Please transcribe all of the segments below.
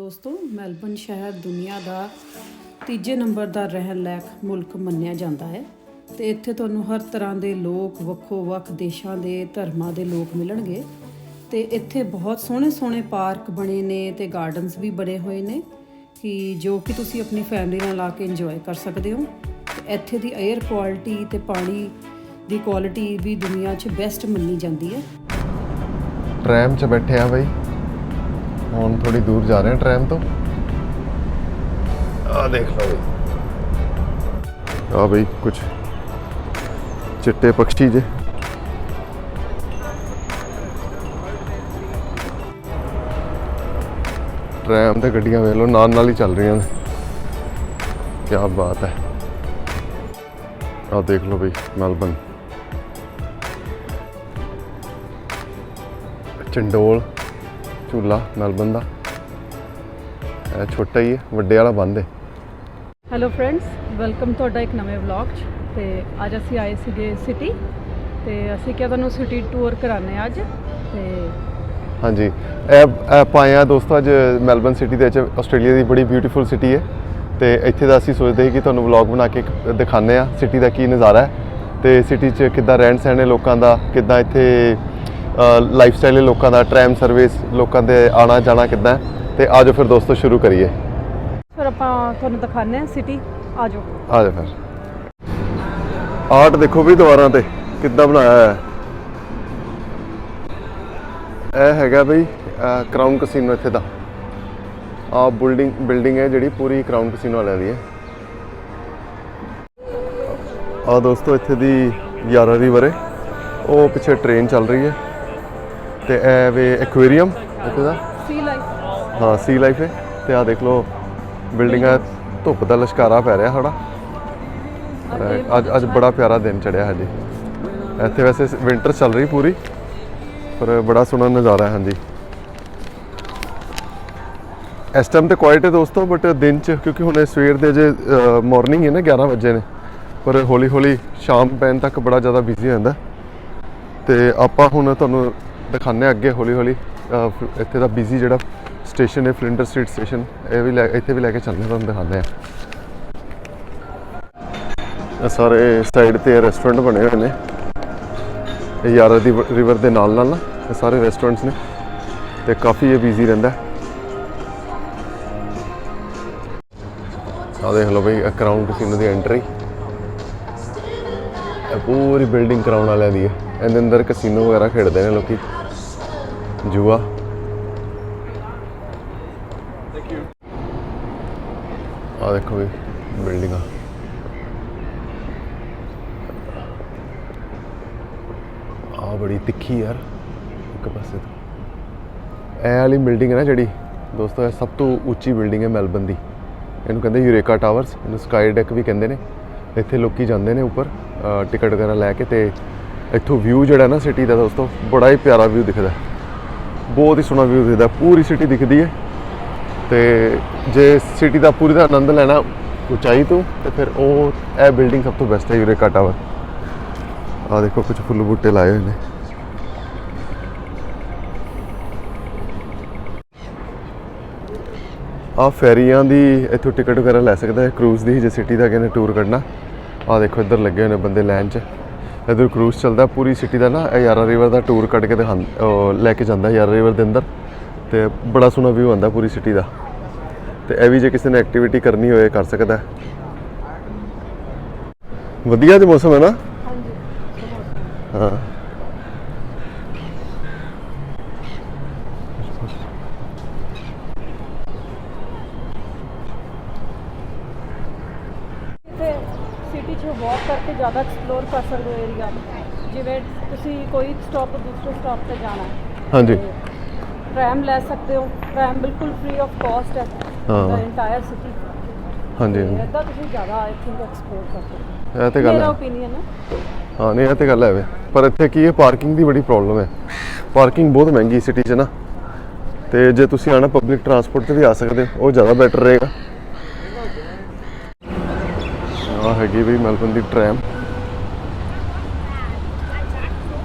ਦੋਸਤੋ ਮੈਲਬਨ ਸ਼ਹਿਰ ਦੁਨੀਆ ਦਾ ਤੀਜੇ ਨੰਬਰ ਦਾ ਰਹਿਣ ਲਾਇਕ ਮੁਲਕ ਮੰਨਿਆ ਜਾਂਦਾ ਹੈ ਤੇ ਇੱਥੇ ਤੁਹਾਨੂੰ ਹਰ ਤਰ੍ਹਾਂ ਦੇ ਲੋਕ ਵੱਖੋ ਵੱਖ ਦੇਸ਼ਾਂ ਦੇ ਧਰਮਾਂ ਦੇ ਲੋਕ ਮਿਲਣਗੇ ਤੇ ਇੱਥੇ ਬਹੁਤ ਸੋਹਣੇ ਸੋਹਣੇ ਪਾਰਕ ਬਣੇ ਨੇ ਤੇ ਗਾਰਡਨਸ ਵੀ ਬਣੇ ਹੋਏ ਨੇ ਕਿ ਜੋ ਕਿ ਤੁਸੀਂ ਆਪਣੀ ਫੈਮਿਲੀ ਨਾਲ ਆ ਕੇ ਇੰਜੋਏ ਕਰ ਸਕਦੇ ਹੋ। ਇੱਥੇ ਦੀ 에ਅਰ ਕੁਆਲਿਟੀ ਤੇ ਪਾਣੀ ਦੀ ਕੁਆਲਿਟੀ ਵੀ ਦੁਨੀਆ 'ਚ ਬੈਸਟ ਮੰਨੀ ਜਾਂਦੀ ਹੈ। ਟ੍ਰੈਮ 'ਚ ਬੈਠੇ ਆ ਬਾਈ। ਹੁਣ ਥੋੜੀ ਦੂਰ ਜਾ ਰਹੇ ਹਾਂ ਟ੍ਰੈਮ ਤੋਂ। ਆ ਦੇਖ ਲਓ ਬਈ ਆ ਬਈ ਕੁਝ ਚਿੱਟੇ ਪੰਛੀ ਜੇ। ਟ੍ਰੈਮ ਤੇ ਗੱਡੀਆਂ ਵੇਖ ਲਓ ਨਾਲ ਨਾਲ ਹੀ ਚੱਲ ਰਹੀਆਂ ਨੇ। ਕੀ ਬਾਤ ਹੈ। ਆ ਦੇਖ ਲਓ ਬਈ ਮੈਲਬਨ ਚੰਡੋਲ। ਝੂਲਾ ਮੈਲਬਨ ਦਾ। ਇਹ ਛੋਟਾ ਹੀ ਹੈ ਵੱਡੇ ਵਾਲਾ ਬੰਦ ਹੈ। ਹੈਲੋ ਫਰੈਂਡਸ ਵੈਲਕਮ ਤੁਹਾਡਾ ਇੱਕ ਨਵੇਂ ਵਲੌਗ 'ਚ। ਤੇ ਅੱਜ ਅਸੀਂ ਆਏ ਸੀਗੇ ਸਿਟੀ ਤੇ ਅਸੀਂ ਕਿਹਾ ਤੁਹਾਨੂੰ ਸਿਟੀ ਟੂਰ ਕਰਾਣੇ ਅੱਜ। ਤੇ ਹਾਂਜੀ ਇਹ ਹਾਂ ਦੋਸਤੋ ਅੱਜ ਮੈਲਬਨ ਸਿਟੀ ਦੇ ਵਿੱਚ। ਆਸਟ੍ਰੇਲੀਆ ਦੀ ਬੜੀ ਬਿਊਟੀਫੁਲ ਸਿਟੀ ਹੈ। ਤੇ ਇੱਥੇ ਦਾ ਅਸੀਂ ਸੋਚਦੇ ਸੀ ਕਿ ਤੁਹਾਨੂੰ ਵਲੌਗ ਬਣਾ ਕੇ ਦਿਖਾਉਂਦੇ ਆ ਸਿਟੀ ਦਾ ਕੀ ਨਜ਼ਾਰਾ ਹੈ। ਤੇ ਸਿਟੀ 'ਚ ਕਿੱਦਾਂ ਰਹਿਣ ਸਹਿਣ ਹੈ ਲੋਕਾਂ ਦਾ ਕਿੱਦਾਂ ਇੱਥੇ ਲਾਈਫ ਸਟਾਈਲ ਲੋਕਾਂ ਦਾ ਟ੍ਰੈਮ ਸਰਵਿਸ ਲੋਕਾਂ ਦੇ ਆਣਾ ਜਾਣਾ ਕਿੱਦਾਂ। ਤੇ ਆਜੋ ਫਿਰ ਦੋਸਤੋ ਸ਼ੁਰੂ ਕਰੀਏ। ਫਿਰ ਆਪਾਂ ਤੁਹਾਨੂੰ ਦਿਖਾਣੇ ਆ ਸਿਟੀ ਆਜੋ। ਆ ਜਾ ਫਿਰ। ਆਰਟ ਦੇਖੋ ਵੀ ਦੀਵਾਰਾਂ ਤੇ ਕਿੱਦਾਂ ਬਣਾਇਆ ਹੈ ਇਹ ਹੈਗਾ ਬਈ ਕਰਾਊਨ ਕਸੀਨੋ ਇੱਥੇ ਦਾ। ਆ ਬਿਲਡਿੰਗ ਬਿਲਡਿੰਗ ਹੈ ਜਿਹੜੀ ਪੂਰੀ ਕਰਾਊਨ ਕਸੀਨੋ ਵਾਲਿਆਂ ਦੀ ਹੈ। ਆ ਦੋਸਤੋ ਇੱਥੇ ਦੀ ਯਾਰਾ ਰਿਵਰ ਹੈ ਉਹ ਪਿੱਛੇ ਟ੍ਰੇਨ ਚੱਲ ਰਹੀ ਹੈ। ਤੇ ਇਹ ਵੇ ਐਕੁਆਰੀਅਮ ਇੱਥੇ ਦਾ? ਸੀ ਲਾਈਫ ਹਾਂ ਸੀ ਲਾਈਫ ਹੈ। ਤੇ ਆ ਦੇਖ ਲਓ ਬਿਲਡਿੰਗਾਂ ਧੁੱਪ ਦਾ ਲਸ਼ਕਾਰਾ ਪੈ ਰਿਹਾ ਸਾਡਾ। ਅਹ ਅੱਜ ਅੱਜ ਬੜਾ ਪਿਆਰਾ ਦਿਨ ਚੜਿਆ ਹਜੇ। ਇੱਥੇ ਵੈਸੇ ਵਿੰਟਰ ਚੱਲ ਰਹੀ ਪੂਰੀ ਪਰ ਬੜਾ ਸੋਹਣਾ ਨਜ਼ਾਰਾ ਹੈ ਹਾਂਜੀ। ਇਸ ਟਾਈਮ ਤੇ ਕੁਆਇਟ ਹੈ ਦੋਸਤੋ ਬਟ ਦਿਨ ਚ ਕਿਉਂਕਿ ਹੁਣ ਸਵੇਰ ਦੇ ਜੇ ਮਾਰਨਿੰਗ ਹੈ ਨਾ 11 ਵਜੇ ਨੇ। ਪਰ ਹੌਲੀ ਹੌਲੀ ਸ਼ਾਮ ਪੈਣ ਤੱਕ ਬੜਾ ਜ਼ਿਆਦਾ ਬਿਜ਼ੀ ਹੋ ਜਾਂਦਾ। ਤੇ ਆਪਾਂ ਹੁਣ ਤੁਹਾਨੂੰ ਦਿਖਾਉਂਦੇ ਹਾਂ ਅੱਗੇ, ਹੌਲੀ ਹੌਲੀ। ਇੱਥੇ ਦਾ ਬਿਜ਼ੀ ਜਿਹੜਾ ਸਟੇਸ਼ਨ ਹੈ ਫਲਿੰਡਰ ਸਟਰੀਟ ਸਟੇਸ਼ਨ ਇਹ ਵੀ ਲੈ- ਇੱਥੇ ਵੀ ਲੈ ਕੇ ਚੱਲਦੇ ਹਾਂ, ਤੁਹਾਨੂੰ ਦਿਖਾਉਂਦੇ ਹਾਂ। ਇਹ ਸਾਰੇ ਸਾਈਡ ਤੇ ਰੈਸਟੋਰੈਂਟ ਬਣੇ ਹੋਏ ਨੇ। ਇਹ ਯਾਰਾ ਦੀ ਰਿਵਰ ਦੇ ਨਾਲ ਨਾਲ ਨਾ, ਇਹ ਸਾਰੇ ਰੈਸਟੋਰੈਂਟਸ ਨੇ। ਤੇ ਕਾਫੀ ਇਹ ਬਿਜ਼ੀ ਰਹਿੰਦਾ ਆ ਦੇਖ ਲਓ ਬਈ ਕਰਾਊਨ ਕਸੀਨੋ ਦੀ ਐਂਟਰੀ ਇਹ ਪੂਰੀ ਬਿਲਡਿੰਗ ਕਰਾਉਣ ਵਾਲਿਆਂ ਦੀ ਹੈ। ਇਹਦੇ ਅੰਦਰ ਕਸੀਨੋ ਵਗੈਰਾ ਖੇਡਦੇ ਨੇ ਲੋਕੀ। ਜੂਆ ਆ ਦੇਖੋ ਵੀ ਬਿਲਡਿੰਗਾਂ ਆ ਬੜੀ ਤਿੱਖੀ ਯਾਰ ਇੱਕ ਪਾਸੇ ਤੋਂ ਇਹ ਵਾਲੀ ਬਿਲਡਿੰਗ ਹੈ ਨਾ ਜਿਹੜੀ ਦੋਸਤੋ ਇਹ ਸਭ ਤੋਂ ਉੱਚੀ ਬਿਲਡਿੰਗ ਹੈ ਮੈਲਬਨ ਦੀ ਇਹਨੂੰ ਕਹਿੰਦੇ ਯੂਰੇਕਾ ਟਾਵਰਸ ਇਹਨੂੰ ਸਕਾਈ ਡੈਕ ਵੀ ਕਹਿੰਦੇ ਨੇ ਇੱਥੇ ਲੋਕੀ ਜਾਂਦੇ ਨੇ ਉੱਪਰ ਟਿਕਟ ਵਗੈਰਾ ਲੈ ਕੇ ਤੇ ਇੱਥੋਂ ਵਿਊ ਜਿਹੜਾ ਨਾ ਸਿਟੀ ਦਾ ਦੋਸਤੋ ਬੜਾ ਹੀ ਪਿਆਰਾ ਵਿਊ ਦਿਖਦਾ ਹੈ। ਬਹੁਤ ਹੀ ਸੋਹਣਾ ਵਿਊ ਦਿਖਦਾ, ਪੂਰੀ ਸਿਟੀ ਦਿਖਦੀ ਹੈ। ਤੇ ਜੇ ਸਿਟੀ ਦਾ ਪੂਰੀ ਦਾ ਆਨੰਦ ਲੈਣਾ ਉਚਾਈ ਤੋਂ, ਤੇ ਫਿਰ ਉਹ, ਇਹ ਬਿਲਡਿੰਗ ਸਭ ਤੋਂ ਬੈਸਟ ਹੈ ਯੂਰੇਕਾ ਟਾਵਰ ਆ ਦੇਖੋ ਕੁਝ ਫੁੱਲ ਬੂਟੇ ਲਾਏ ਹੋਏ ਨੇ। ਆ ਫੈਰੀਆਂ ਦੀ ਇੱਥੋਂ ਟਿਕਟ ਵਗੈਰਾ ਲੈ ਸਕਦਾ ਹੈ ਕਰੂਜ਼ ਦੀ, ਜੇ ਸਿਟੀ ਦਾ ਕਹਿੰਦੇ ਟੂਰ ਕੱਢਣਾ। ਆ ਦੇਖੋ, ਇੱਧਰ ਲੱਗੇ ਹੋਏ ਨੇ ਬੰਦੇ ਲਾਈਨ 'ਚ। ਇੱਧਰ ਕਰੂਜ਼ ਚੱਲਦਾ ਪੂਰੀ ਸਿਟੀ ਦਾ ਨਾ ਯਾਰਾ ਰਿਵਰ ਦਾ ਟੂਰ ਕੱਢ ਕੇ ਦਿਖਾਂ ਲੈ ਕੇ ਜਾਂਦਾ ਯਾਰਾ ਰਿਵਰ ਦੇ ਅੰਦਰ। ਤੇ ਬੜਾ ਸੋਹਣਾ ਵਿਊ ਆਉਂਦਾ ਪੂਰੀ ਸਿਟੀ ਦਾ। ਤੇ ਇਹ ਵੀ ਜੇ ਕਿਸੇ ਨੇ ਐਕਟੀਵਿਟੀ ਕਰਨੀ ਹੋਏ ਕਰ ਸਕਦਾ। ਵਧੀਆ ਜਿਹਾ ਮੌਸਮ ਹੈ ਨਾ? ਹਾਂ ਤੇ ਸਿਟੀ 'ਚ ਵਾਕ ਕਰਕੇ ਜ਼ਿਆਦਾ ਐਕਸਪਲੋਰ ਕਰ ਸਕਦੇ ਹੋ ਏਰੀਆ ਜਿਵੇਂ ਤੁਸੀਂ ਕੋਈ ਸਟਾਪ ਦੂਸਰੇ ਸਟਾਪ ਤੇ ਜਾਣਾ। ਹਾਂਜੀ। ਟ੍ਰੈਮ ਲੈ ਸਕਦੇ ਹੋ। ਟ੍ਰੈਮ ਬਿਲਕੁਲ ਫ੍ਰੀ ਆਫ ਕਾਸਟ ਹੈ। ਹਾਂ। ਇੰਟਾਇਰ ਸਿਟੀ ਹਾਂਜੀ। ਇਹਦਾ ਤੁਸੀਂ ਜ਼ਿਆਦਾ ਆਈ ਥਿੰਕ ਐਕਸਪਲੋਰ ਕਰ ਸਕਦੇ ਹੋ। ਇਹ ਤੇ ਗੱਲ ਮੇਰਾ ਹੈ। ਓਪੀਨੀਅਨ ਹੈ। ਹਾਂ ਨਹੀਂ ਇਹ ਤੇ ਗੱਲ ਹੈ ਵੇ। ਪਰ ਇੱਥੇ ਕੀ ਹੈ ਪਾਰਕਿੰਗ ਦੀ ਬੜੀ ਪ੍ਰੋਬਲਮ ਹੈ। ਪਾਰਕਿੰਗ ਬਹੁਤ ਮਹਿੰਗੀ ਸਿਟੀ 'ਚ ਨਾ। ਤੇ ਜੇ ਤੁਸੀਂ ਆਣਾ ਪਬਲਿਕ ਟਰਾਂਸਪੋਰਟ ਤੇ ਵੀ ਆ ਸਕਦੇ ਹੋ ਉਹ ਜ਼ਿਆਦਾ ਬੈਟਰ ਰਹੇਗਾ। ਆ ਹੈਗੀ ਵੀ ਮੈਲਬਨ ਦੀ ਟ੍ਰੈਮ।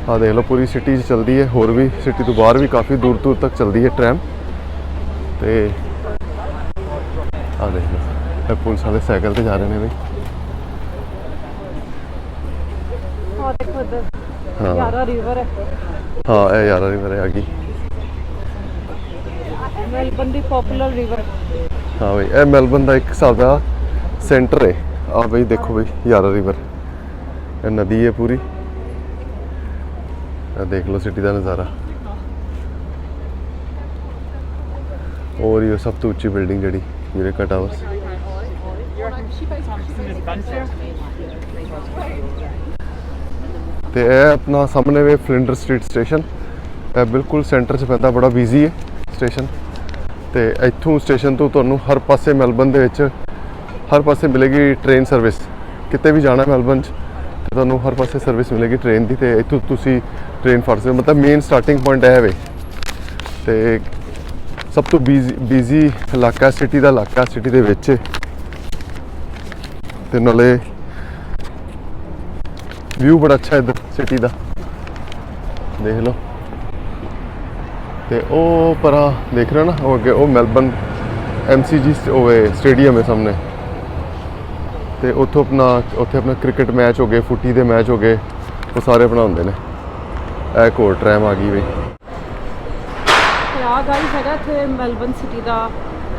ਆ ਦੇਖ ਲਓ ਪੂਰੀ ਸਿਟੀ 'ਚ ਚੱਲਦੀ ਹੈ ਹੋਰ ਵੀ ਸਿਟੀ ਤੋਂ ਬਾਹਰ ਵੀ ਕਾਫੀ ਦੂਰ ਦੂਰ ਤੱਕ ਚੱਲਦੀ ਹੈ ਟ੍ਰੈਮ। ਤੇ ਆ ਦੇਖ ਲਓ ਇਹ ਪੁਲਿਸ ਵਾਲੇ ਸਾਈਕਲ ਤੇ ਜਾ ਰਹੇ ਨੇ ਬਈ। ਆ ਦੇਖੋ ਇੱਧਰ ਹਾਂ। ਯਾਰਾ ਰਿਵਰ ਹੈ। ਹਾਂ ਇਹ ਯਾਰਾ ਰਿਵਰ ਆ ਗਈ। ਮੈਲਬਨ ਦੀ ਪਪੂਲਰ ਰਿਵਰ ਹਾਂ। ਬਈ ਇਹ ਮੈਲਬਨ ਦਾ ਇੱਕ ਹਿਸਾਬ ਦਾ ਸੈਂਟਰ ਹੈ। ਆ ਬਈ ਦੇਖੋ ਬਈ, ਯਾਰਾ ਰਿਵਰ। ਇਹ ਨਦੀ ਹੈ ਪੂਰੀ। ਇਹ ਦੇਖ ਲਓ ਸਿਟੀ ਦਾ ਨਜ਼ਾਰਾ। ਔਰ ਇਹ ਸਭ ਤੋਂ ਉੱਚੀ ਬਿਲਡਿੰਗ ਜਿਹੜੀ, ਯੂਰੇਕਾ ਟਾਵਰਸ। ਤੇ ਇਹ ਆਪਣਾ ਸਾਹਮਣੇ ਵੇ ਫਲਿੰਡਰ ਸਟਰੀਟ ਸਟੇਸ਼ਨ। ਇਹ ਬਿਲਕੁਲ ਸੈਂਟਰ 'ਚ ਪੈਂਦਾ, ਬੜਾ ਬਿਜ਼ੀ ਹੈ ਸਟੇਸ਼ਨ। ਤੇ ਇੱਥੋਂ ਸਟੇਸ਼ਨ ਤੋਂ ਤੁਹਾਨੂੰ ਹਰ ਪਾਸੇ ਮੈਲਬਨ ਦੇ ਵਿੱਚ ਹਰ ਪਾਸੇ ਮਿਲੇਗੀ ਟ੍ਰੇਨ ਸਰਵਿਸ ਕਿਤੇ ਵੀ ਜਾਣਾ ਮੈਲਬਨ 'ਚ, ਤੇ ਤੁਹਾਨੂੰ ਹਰ ਪਾਸੇ ਸਰਵਿਸ ਮਿਲੇਗੀ ਟ੍ਰੇਨ ਦੀ, ਤੇ ਇੱਥੋਂ ਤੁਸੀਂ ਟ੍ਰੇਨ ਫੜ ਸਕਦੇ ਹੋ। ਮਤਲਬ ਮੇਨ ਸਟਾਰਟਿੰਗ ਪੁਆਇੰਟ ਹੈ ਵੇ। ਤੇ ਸਭ ਤੋਂ ਬੀਜ਼ੀ ਬਿਜ਼ੀ ਇਲਾਕਾ ਸਿਟੀ ਦਾ ਇਲਾਕਾ ਸਿਟੀ ਦੇ ਵਿੱਚ। ਹੈ। ਤੇ ਨਾਲੇ ਵਿਊ ਬੜਾ ਅੱਛਾ ਹੈ ਇੱਧਰ ਸਿਟੀ ਦਾ। ਦੇਖ ਲਓ। ਤੇ ਉਹ ਪਰਾਂ ਦੇਖ ਰਹੇ ਹੋ ਨਾ, ਉਹ ਅੱਗੇ, ਉਹ ਮੈਲਬਨ ਐਮਸੀਜੀ ਹੋਵੇ ਸਟੇਡੀਅਮ ਹੈ ਸਾਹਮਣੇ। ਤੇ ਉੱਥੋਂ ਆਪਣਾ ਉੱਥੇ ਆਪਣਾ ਕ੍ਰਿਕਟ ਮੈਚ ਹੋ ਗਏ ਫੁੱਟੀ ਦੇ ਮੈਚ ਹੋ ਗਏ ਉਹ ਸਾਰੇ ਬਣਾਉਂਦੇ ਨੇ। ਇਹ ਇੱਕ ਹੋਰ ਟ੍ਰੈਮ ਆ ਗਈ ਤੇ ਆ ਗਾਈਸ ਹੈਗਾ ਇੱਥੇ ਮੈਲਬਨ ਸਿਟੀ ਦਾ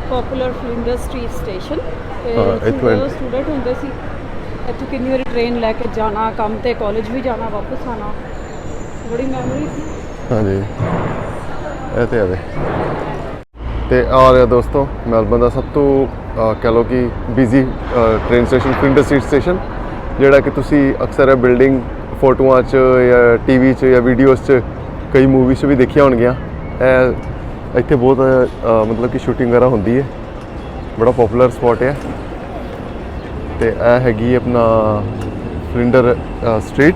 ਪਪੂਲਰ ਫਲਿੰਡਰ ਸਟਰੀਟ ਸਟੇਸ਼ਨ ਤੇ ਇੱਥੋਂ ਸਟੂਡੈਂਟ ਹੁੰਦੇ ਸੀ ਇੱਥੋਂ ਕਿੰਨੀ ਵਾਰੀ ਟ੍ਰੇਨ ਲੈ ਕੇ ਜਾਣਾ ਕੰਮ ਤੇ ਕਾਲਜ ਵੀ ਜਾਣਾ ਵਾਪਸ ਆਣਾ। ਬੜੀ ਮੈਮਰੀ ਸੀ। ਹਾਂਜੀ। ਇਹ ਤੇ ਆਵੇ ਤੇ ਆ ਰਿਹਾ ਦੋਸਤੋ ਮੈਲਬਨ ਦਾ ਸਭ ਤੋਂ ਕਹਿ ਲਓ ਕਿ busy train station Flinders street station ਜਿਹੜਾ ਕਿ ਤੁਸੀਂ ਅਕਸਰ ਇਹ ਬਿਲਡਿੰਗ ਫੋਟੋਆਂ 'ਚ ਜਾਂ ਟੀਵੀ 'ਚ ਜਾਂ ਵੀਡੀਓਜ਼ 'ਚ ਕਈ ਮੂਵੀਜ਼ 'ਚ ਵੀ ਦੇਖੀਆਂ ਹੋਣਗੀਆਂ। ਇਹ ਇੱਥੇ ਬਹੁਤ ਮਤਲਬ ਕਿ ਸ਼ੂਟਿੰਗ ਵਗੈਰਾ ਹੁੰਦੀ ਹੈ। ਬੜਾ ਪਪੂਲਰ ਸਪੌਟ ਹੈ। ਤੇ ਇਹ ਹੈਗੀ ਆਪਣਾ ਫਲਿੰਡਰ ਸਟਰੀਟ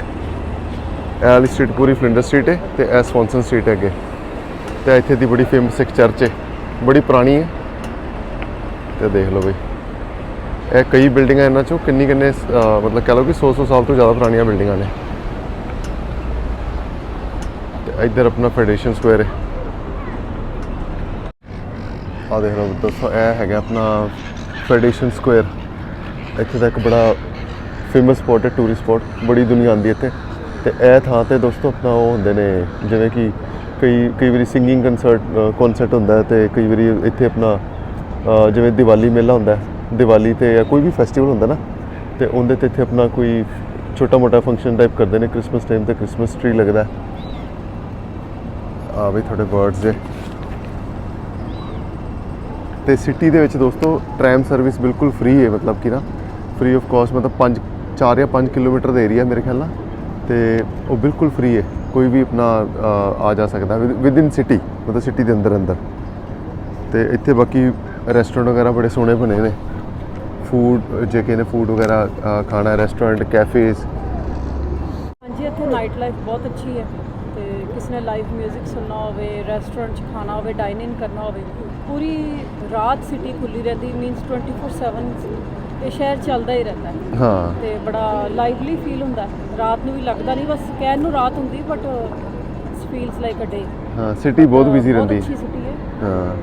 ਇਹ ਵਾਲੀ ਸਟਰੀਟ ਪੂਰੀ ਫਲਿੰਡਰ ਸਟਰੀਟ ਹੈ ਤੇ ਇਹ ਸਵੌਨਸਨ ਸਟਰੀਟ ਹੈ ਅੱਗੇ ਤੇ ਇੱਥੇ ਦੀ ਬੜੀ ਫੇਮਸ ਇੱਕ ਚਰਚ ਹੈ। ਬੜੀ ਪੁਰਾਣੀ ਹੈ। ਤੇ ਦੇਖ ਲਓ ਬਈ। ਇਹ ਕਈ ਬਿਲਡਿੰਗਾਂ ਇਹਨਾਂ ਚੋਂ ਕਿੰਨੀ ਕਿੰਨੇ ਅਹ, ਮਤਲਬ ਕਹ ਲਓ ਕਿ 100 100 ਸਾਲ ਤੋਂ ਜ਼ਿਆਦਾ ਪੁਰਾਣੀਆਂ ਬਿਲਡਿੰਗਾਂ ਨੇ। ਤੇ ਇੱਧਰ ਆਪਣਾ ਫੈਡਰੇਸ਼ਨ ਸਕੁਅਰ ਹੈ। ਆ ਦੇਖ ਲਓ ਦੋਸਤੋ ਇਹ ਹੈਗਾ ਆਪਣਾ ਫੈਡਰੇਸ਼ਨ ਸਕੁਅਰ ਇੱਥੇ ਦਾ ਇੱਕ ਬੜਾ ਫੇਮਸ ਸਪੌਟ ਹੈ ਟੂਰਿਸਟ ਸਪੌਟ ਬੜੀ ਦੁਨੀਆ ਆਉਂਦੀ ਹੈ ਇੱਥੇ। ਤੇ ਇਹ ਥਾਂ ਤੇ ਦੋਸਤੋ ਆਪਣਾ ਉਹ ਹੁੰਦੇ ਨੇ ਜਿਵੇਂ ਕਿ ਕਈ ਕਈ ਵਾਰੀ ਸਿੰਗਿੰਗ ਕਨਸਰਟ ਕਨਸਰਟ ਹੁੰਦਾ ਹੈ ਤੇ ਕਈ ਵਾਰੀ ਇੱਥੇ ਆਪਣਾ ਅ, ਜਿਵੇਂ ਦੀਵਾਲੀ ਮੇਲਾ ਹੁੰਦਾ ਹੈ, ਦੀਵਾਲੀ ਤੇ ਜਾਂ ਕੋਈ ਵੀ ਫੈਸਟੀਵਲ ਹੁੰਦਾ ਨਾ, ਤੇ ਉਹਦੇ ਤੇ ਇੱਥੇ ਆਪਣਾ ਕੋਈ ਛੋਟਾ ਮੋਟਾ ਫੰਕਸ਼ਨ ਟਾਈਪ ਕਰਦੇ ਨੇ ਕ੍ਰਿਸਮਸ ਟਾਈਮ ਤੇ ਕ੍ਰਿਸਮਸ ਟ੍ਰੀ ਲੱਗਦਾ ਹੈ। ਆ ਵੀ ਤੁਹਾਡੇ ਵਰਡਸ ਜੇ। ਤੇ ਸਿਟੀ ਦੇ ਵਿੱਚ ਦੋਸਤੋ ਟ੍ਰੈਮ ਸਰਵਿਸ ਬਿਲਕੁਲ ਫ੍ਰੀ ਹੈ, ਮਤਲਬ ਕਿ ਨਾ ਫ੍ਰੀ ਆਫ ਕਾਸਟ ਮਤਲਬ 5 4 ਜਾਂ 5 ਕਿਲੋਮੀਟਰ ਦਾ ਏਰੀਆ ਮੇਰੇ ਖਿਆਲ ਨਾਲ, ਤੇ ਉਹ ਬਿਲਕੁਲ ਫ੍ਰੀ ਹੈ, ਕੋਈ ਵੀ ਆਪਣਾ ਆ ਜਾ ਸਕਦਾ, ਵਿਦ ਇਨ ਸਿਟੀ ਮਤਲਬ ਸਿਟੀ ਦੇ ਅੰਦਰ ਅੰਦਰ ਤੇ ਇੱਥੇ ਬਾਕੀ ਰੈਸਟੋਰੈਂਟ ਵਗੈਰਾ ਬੜੇ ਸੋਹਣੇ ਬਣੇ ਨੇ। ਫੂਡ ਜੇ ਕਿਸੇ ਨੇ ਫੂਡ ਵਗੈਰਾ ਖਾਣਾ ਹੈ ਰੈਸਟੋਰੈਂਟ ਕੈਫੇਜ਼ ਹਾਂਜੀ ਇੱਥੇ ਨਾਈਟ ਲਾਈਫ ਬਹੁਤ ਅੱਛੀ ਹੈ। ਤੇ ਕਿਸੇ ਨੇ ਲਾਈਵ 뮤직 ਸੁਣਨਾ ਹੋਵੇ ਰੈਸਟੋਰੈਂਟ 'ਚ ਖਾਣਾ ਹੋਵੇ ਡਾਈਨਿੰਗ ਕਰਨਾ ਹੋਵੇ ਪੂਰੀ ਰਾਤ ਸਿਟੀ ਖੁੱਲੀ ਰਹਿੰਦੀ ਮੀਨਸ 24/7 ਇਹ ਸ਼ਹਿਰ ਚੱਲਦਾ ਹੀ ਰਹਿੰਦਾ ਹੈ। ਹਾਂ। ਤੇ ਬੜਾ ਲਾਈਵਲੀ ਫੀਲ ਹੁੰਦਾ ਹੈ। ਰਾਤ ਨੂੰ ਵੀ ਲੱਗਦਾ ਨਹੀਂ ਬਸ ਕਹਿਣ ਨੂੰ ਰਾਤ ਹੁੰਦੀ but feels like a day ਹਾਂ ਸਿਟੀ ਬਹੁਤ ਬਿਜ਼ੀ ਰਹਿੰਦੀ। ਬਹੁਤ ਅੱਛੀ ਸਿਟੀ ਹੈ। ਹਾਂ।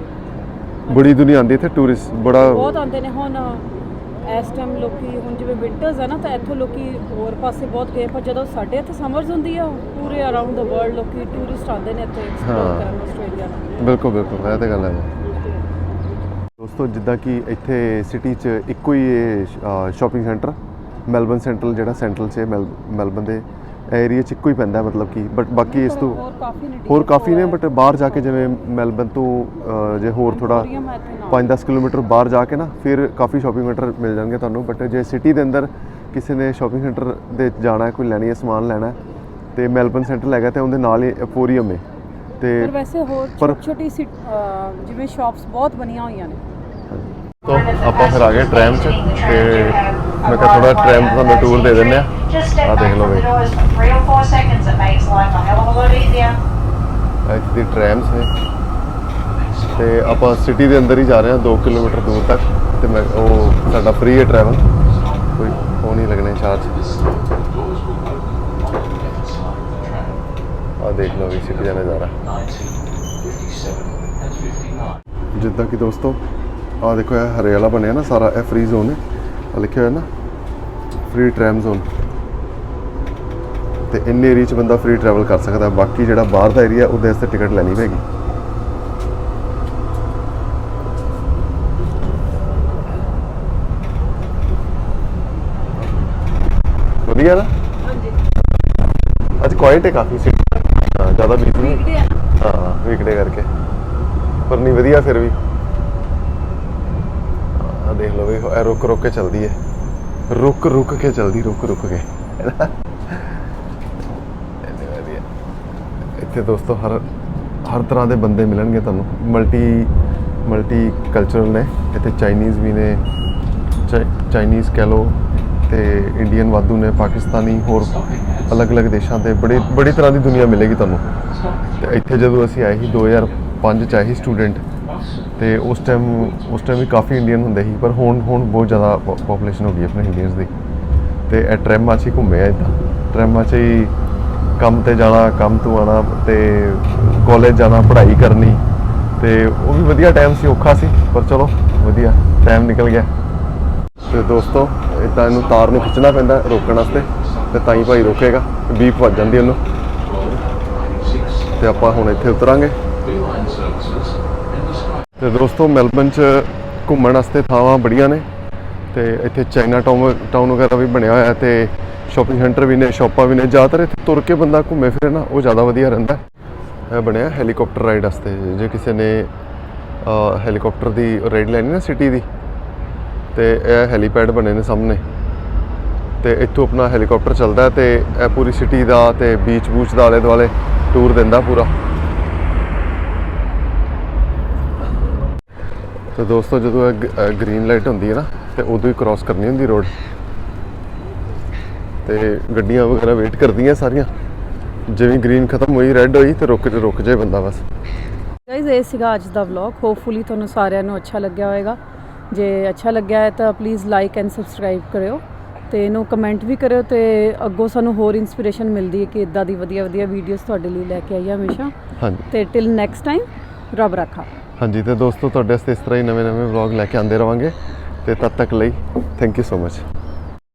ਬੜੀ ਦੁਨੀਆ ਆਉਂਦੀ ਇੱਥੇ ਟੂਰਿਸਟ ਬੜਾ ਬਹੁਤ ਆਉਂਦੇ ਨੇ ਹੁਣ ਇਸ ਟਾਈਮ ਲੋਕੀ ਹੁਣ ਜਿਵੇਂ ਵਿੰਟਰਸ ਹੈ ਨਾ ਤਾਂ ਇੱਥੋਂ ਲੋਕੀ ਹੋਰ ਪਾਸੇ ਬਹੁਤ ਗਏ ਪਰ ਜਦੋਂ ਸਾਡੇ ਇੱਥੇ ਸਮਰਸ ਹੁੰਦੀ ਆ ਪੂਰੇ ਅਰਾਊਂਡ ਦਾ ਵਰਲਡ ਲੋਕੀ ਟੂਰਿਸਟ ਆਉਂਦੇ ਨੇ ਇੱਥੇ ਐਕਸਪਲੋਰ। ਕਰਨ ਆਸਟ੍ਰੇਲੀਆ ਨੂੰ ਬਿਲਕੁਲ ਬਿਲਕੁਲ ਇਹ ਤਾਂ ਗੱਲ ਹੈ। ਦੋਸਤੋ ਜਿੱਦਾਂ ਕਿ ਇੱਥੇ ਸਿਟੀ 'ਚ ਇੱਕੋ ਹੀ ਸ਼ਾਪਿੰਗ ਸੈਂਟਰ ਮੈਲਬਨ ਸੈਂਟਰਲ ਜਿਹੜਾ ਸੈਂਟਰਲ 'ਚ ਮੈਲਬਨ ਦੇ ਏਰੀਆ 'ਚ ਇੱਕੋ ਹੀ ਪੈਂਦਾ ਮਤਲਬ ਕਿ ਬਟ ਬਾਕੀ ਇਸ ਤੋਂ ਹੋਰ ਕਾਫੀ ਨੇ ਬਟ ਬਾਹਰ ਜਾ ਕੇ ਜਿਵੇਂ ਮੈਲਬਨ ਤੋਂ ਜੇ ਹੋਰ ਥੋੜਾ 5-10 ਕਿਲੋਮੀਟਰ ਬਾਹਰ ਜਾ ਕੇ ਨਾ ਫਿਰ ਕਾਫੀ ਸ਼ਾਪਿੰਗ ਸੈਂਟਰ ਮਿਲ ਜਾਣਗੇ ਤੁਹਾਨੂੰ ਬਟ ਜੇ ਸਿਟੀ ਦੇ ਅੰਦਰ ਕਿਸੇ ਨੇ ਸ਼ਾਪਿੰਗ ਸੈਂਟਰ ਦੇ ਜਾਣਾ ਹੈ ਕੋਈ ਲੈਣੀ ਹੈ ਸਮਾਨ ਲੈਣਾ ਹੈ, ਤੇ ਮੈਲਬਨ ਸੈਂਟਰ ਹੈਗਾ ਤੇ ਉਹਦੇ ਨਾਲ ਹੀ ਐਪੋਰੀਅਮ ਹੈ। ਤੇ ਪਰ ਵੈਸੇ ਹੋਰ ਛੋਟੀ ਜਿਵੇਂ ਸ਼ਾਪਸ ਬਹੁਤ ਬਣੀਆਂ ਹੋਈਆਂ ਨੇ। ਤੋਂ ਆਪਾਂ ਫਿਰ ਆ ਗਏ ਟ੍ਰੈਮ 'ਚ ਤੇ ਮੈਂ ਕਿਹਾ ਥੋੜਾ ਟ੍ਰੈਮ ਤੁਹਾਨੂੰ ਟੂਰ ਦੇ ਦਿੰਦੇ ਆ ਆ ਦੇਖ back ਲਓ ਬਈ। doors ਦੀ ਟ੍ਰੈਮਸ ਨੇ ਤੇ ਆਪਾਂ ਸਿਟੀ ਦੇ ਅੰਦਰ ਹੀ ਜਾ ਰਹੇ ਹਾਂ 2 ਕਿਲੋਮੀਟਰ ਦੂਰ ਤੱਕ। ਤੇ ਮੈਂ ਉਹ ਸਾਡਾ ਫ੍ਰੀ ਹੈ ਟਰੈਵਲ ਕੋਈ ਉਹ ਨਹੀਂ ਲੱਗਣੇ ਚਾਰਜ ਆ ਦੇਖ ਲਓ ਵੀ ਸਿਟੀ ਦਾ ਨਜ਼ਾਰਾ ਜਿੱਦਾਂ ਕਿ ਦੋਸਤੋ ਆ ਦੇਖੋ ਇਹ ਹਰੇ ਵਾਲਾ ਬਣਿਆ ਨਾ ਸਾਰਾ ਇਹ ਫ੍ਰੀ ਜ਼ੋਨ ਹੈ। ਆ ਲਿਖਿਆ ਹੋਇਆ ਨਾ ਫ੍ਰੀ ਟ੍ਰੈਮ ਜ਼ੋਨ ਤੇ ਇੰਨੇ ਏਰੀਆ 'ਚ ਬੰਦਾ ਫ੍ਰੀ ਟਰੈਵਲ ਕਰ ਸਕਦਾ ਬਾਕੀ ਜਿਹੜਾ ਬਾਹਰ ਦਾ ਏਰੀਆ ਉਹਦੇ ਵਾਸਤੇ ਟਿਕਟ ਲੈਣੀ ਪੈਗੀ। ਵਧੀਆ ਨਾ? ਅੱਜ ਕੁਆਇਟ ਹੈ ਕਾਫੀ ਸੀ। ਹਾਂ ਜ਼ਿਆਦਾ ਬਿਜ਼ੀ ਨਹੀਂ। ਹਾਂ ਵੀਕਡੇ ਕਰਕੇ। ਪਰ ਨਹੀਂ ਵਧੀਆ ਫਿਰ ਵੀ। ਦੇਖ ਲਓ ਵੀ ਇਹ ਰੁਕ ਰੁਕ ਕੇ ਚੱਲਦੀ ਹੈ। ਰੁਕ ਰੁਕ ਕੇ ਚੱਲਦੀ ਰੁਕ ਰੁਕ ਕੇ। ਹੈਨਾ ਵਧੀਆ। ਇੱਥੇ ਦੋਸਤੋ, ਹਰ ਹਰ ਤਰ੍ਹਾਂ ਦੇ ਬੰਦੇ ਮਿਲਣਗੇ ਤੁਹਾਨੂੰ। ਮਲਟੀ ਮਲਟੀ ਕਲਚਰਲ ਨੇ। ਇੱਥੇ ਚਾਈਨੀਜ਼ ਵੀ ਨੇ ਚਾਈਨੀਜ਼ ਕਹਿ ਲਓ ਤੇ ਇੰਡੀਅਨ ਵਾਧੂ ਨੇ, ਪਾਕਿਸਤਾਨੀ, ਹੋਰ ਅਲੱਗ-ਅਲੱਗ ਦੇਸ਼ਾਂ ਦੇ। ਬੜੇ, ਬੜੀ ਤਰ੍ਹਾਂ ਦੀ ਦੁਨੀਆ ਮਿਲੇਗੀ ਤੁਹਾਨੂੰ। ਤੇ ਇੱਥੇ ਜਦੋਂ ਅਸੀਂ ਆਏ ਸੀ 2005 ਚ ਆਏ ਸੀ ਸਟੂਡੈਂਟ ਤੇ ਉਸ ਟਾਈਮ ਉਸ ਟਾਈਮ ਵੀ ਕਾਫੀ ਇੰਡੀਅਨ ਹੁੰਦੇ ਸੀ, ਪਰ ਹੁਣ ਹੁਣ ਬਹੁਤ ਜ਼ਿਆਦਾ ਪੋਪੂਲੇਸ਼ਨ ਹੋ ਗਈ ਆਪਣੇ ਇੰਡੀਅਨਸ ਦੀ। ਤੇ ਇਹ ਟ੍ਰੈਮਾਂ 'ਚ ਹੀ ਘੁੰਮੇ ਆ ਇਦਾਂ। ਟ੍ਰੈਮਾਂ 'ਚ ਹੀ ਕੰਮ ਤੇ ਜਾਣਾ, ਕੰਮ ਤੋਂ ਆਣਾ ਤੇ ਕਾਲਜ ਜਾਣਾ, ਪੜ੍ਹਾਈ ਕਰਨੀ। ਤੇ ਉਹ ਵੀ ਵਧੀਆ ਟਾਈਮ ਸੀ, ਔਖਾ ਸੀ, ਪਰ ਚਲੋ ਵਧੀਆ ਟਾਈਮ ਨਿਕਲ ਗਿਆ। ਤੇ ਦੋਸਤੋ, ਇਦਾਂ ਇਹਨੂੰ ਤਾਰ ਨੂੰ ਖਿੱਚਣਾ ਪੈਂਦਾ ਰੋਕਣ ਵਾਸਤੇ, ਤੇ ਤਾਂ ਹੀ ਭਾਈ ਰੋਕੇਗਾ। ਬੀਪ ਵੱਜ ਜਾਂਦੀ ਉਹਨੂੰ। ਤੇ ਆਪਾਂ ਹੁਣ ਇੱਥੇ ਉਤਰਾਂਗੇ। ਤੇ ਦੋਸਤੋ ਮੈਲਬਨ ਚ ਘੁੰਮਣ ਵਾਸਤੇ ਥਾਵਾਂ ਬੜੀਆਂ ਨੇ ਤੇ ਇੱਥੇ ਚਾਈਨਾ ਟਾਊਨ ਟਾਊਨ ਵਗੈਰਾ ਵੀ ਬਣਿਆ ਹੋਇਆ ਹੈ ਤੇ ਸ਼ਾਪਿੰਗ ਸੈਂਟਰ ਵੀ ਨੇ ਸ਼ਾਪਾਂ ਵੀ ਨੇ। ਜ਼ਿਆਦਾਤਰ ਇੱਥੇ ਤੁਰ ਕੇ ਬੰਦਾ ਘੁੰਮੇ ਫਿਰੇ ਨਾ ਉਹ ਜ਼ਿਆਦਾ ਵਧੀਆ ਰਹਿੰਦਾ ਹੈ। ਇਹ ਬਣਿਆ ਹੈਲੀਕਾਪਟਰ ਰਾਈਡ ਵਾਸਤੇ। ਜੇ ਕਿਸੇ ਨੇ ਅਹ, ਹੈਲੀਕਾਪਟਰ ਦੀ ਰਾਈਡ ਲੈਣੀ ਨਾ ਸਿਟੀ ਦੀ ਤੇ ਇਹ ਹੈਲੀਪੈਡ ਬਣੇ ਨੇ ਸਾਹਮਣੇ। ਤੇ ਇੱਥੋਂ ਆਪਣਾ ਹੈਲੀਕਾਪਟਰ ਚੱਲਦਾ ਹੈ ਤੇ ਇਹ ਪੂਰੀ ਸਿਟੀ ਦਾ ਤੇ ਬੀਚ ਬੂਚ ਦਾ ਆਲੇ ਦੁਆਲੇ ਟੂਰ ਦਿੰਦਾ ਪੂਰਾ। ਤੇ ਦੋਸਤੋ ਜਦੋਂ ਇਹ ਗ੍ਰੀਨ ਲਾਈਟ ਹੁੰਦੀ ਹੈ ਨਾ ਤੇ ਉਦੋਂ ਹੀ ਕ੍ਰਾਸ ਕਰਨੀ ਹੁੰਦੀ ਰੋਡ ਤੇ ਗੱਡੀਆਂ ਵਗੈਰਾ ਵੇਟ ਕਰਦੀਆਂ ਸਾਰੀਆਂ। ਜਿਵੇਂ ਗ੍ਰੀਨ ਖਤਮ ਹੋਈ ਰੈੱਡ ਹੋਈ ਤੇ ਰੁਕ ਰੁਕ ਜਾਏ ਬੰਦਾ ਬਸ। ਗਾਇਜ਼ ਇਹ ਸੀਗਾ ਅੱਜ ਦਾ ਵਲੌਗ ਹੋਪਫੁਲੀ ਤੁਹਾਨੂੰ ਸਾਰਿਆਂ ਨੂੰ ਅੱਛਾ ਲੱਗਿਆ ਹੋਵੇਗਾ। ਜੇ ਅੱਛਾ ਲੱਗਿਆ ਹੈ ਤਾਂ ਪਲੀਜ਼ ਲਾਈਕ ਐਂਡ ਸਬਸਕ੍ਰਾਈਬ ਕਰਿਓ। ਤੇ ਇਹਨੂੰ ਕਮੈਂਟ ਵੀ ਕਰਿਓ ਤੇ ਅੱਗੋਂ ਸਾਨੂੰ ਹੋਰ ਇਨਸਪੀਰੇਸ਼ਨ ਮਿਲਦੀ ਹੈ ਕਿ ਇਦਾਂ ਦੀ ਵਧੀਆ ਵਧੀਆ ਵੀਡੀਓਜ਼ ਤੁਹਾਡੇ ਲਈ ਲੈ ਕੇ ਆਈਏ ਹਮੇਸ਼ਾ। ਹਾਂਜੀ। ਤੇ ਟਿਲ ਨੈਕਸਟ ਟਾਈਮ ਰੱਬ ਰੱਖਾ। ਹਾਂਜੀ, ਤੇ ਦੋਸਤੋ, ਤੁਹਾਡੇ ਵਾਸਤੇ ਇਸ ਤਰ੍ਹਾਂ ਹੀ ਨਵੇਂ ਨਵੇਂ ਵਲੌਗ ਲੈ ਕੇ ਆਉਂਦੇ ਰਵਾਂਗੇ। ਤੇ ਤਦ ਤੱਕ ਲਈ ਥੈਂਕ ਯੂ ਸੋ ਮਚ